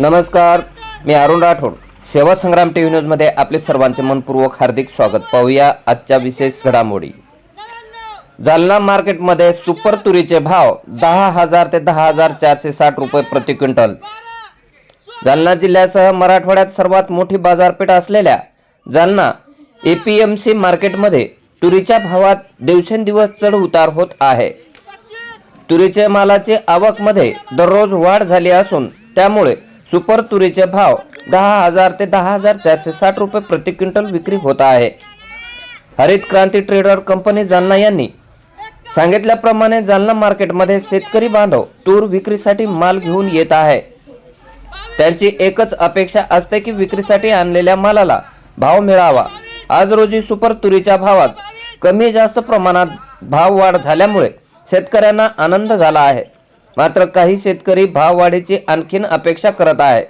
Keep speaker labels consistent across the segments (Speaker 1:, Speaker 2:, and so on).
Speaker 1: नमस्कार मी अरुण राठोड. सेवा संग्राम T V न्यूजमध्ये आपले सर्वांचे मनपूर्वक हार्दिक स्वागत. पाहूया आजच्या विशेष घडामोडी. जालना मार्केटमध्ये सुपर तुरीचे भाव दहा हजार ते दहा हजार चारशे साठ रुपये प्रति क्विंटल. जालना जिल्ह्यासह मराठवाड्यात सर्वात मोठी बाजारपेठ असलेल्या Jalna A P M C मार्केटमध्ये तुरीच्या भावात दिवसेंदिवस चढ उतार होत आहे. तुरीच्या मालाची आवकमध्ये दररोज वाढ झाली असून त्यामुळे सुपर तुरीचे भाव दहा हजार ते दहा हजार चारशे साठ रुपये प्रति क्विंटल विक्री होत आहे. हरित क्रांती ट्रेडर कंपनी जालना यांनी सांगितल्याप्रमाणे जालना मार्केटमध्ये शेतकरी बांधव तूर विक्रीसाठी माल घेऊन येत आहे. त्यांची एकच अपेक्षा असते की विक्रीसाठी आणलेल्या मालाला भाव मिळावा. आज रोजी सुपर तुरीच्या भावात कमी जास्त प्रमाणात भाव वाढ झाल्यामुळे शेतकऱ्यांना आनंद झाला आहे. मात्र काही शेतकरी भाववाढीची आणखीन अपेक्षा करत आहे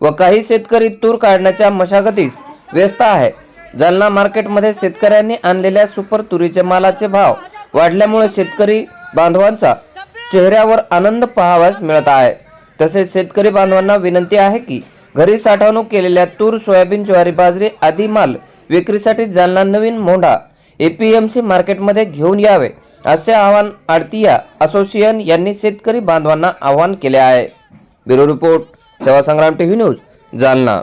Speaker 1: व काही शेतकरी तूर काढण्याच्या मशागतीस व्यस्त आहे. जालना मार्केटमध्ये शेतकऱ्यांनी आणलेल्या सुपर तुरीचे मालाचे भाव वाढल्यामुळे शेतकरी बांधवांचा चेहऱ्यावर आनंद पहावास मिळत आहे. तसेच शेतकरी बांधवांना विनंती आहे की घरी साठवणूक केलेल्या तूर सोयाबीन ज्वारी बाजरी आदी माल विक्रीसाठी जालना नवीन मोंढा एपीएमसी मार्केटमध्ये घेऊन यावे. असे आवाहन आडतिया असोसिएशन यांनी शेतकरी बांधवांना आवाहन केले आहे. ब्युरो रिपोर्ट सेवा संग्राम टीव्ही न्यूज जालना.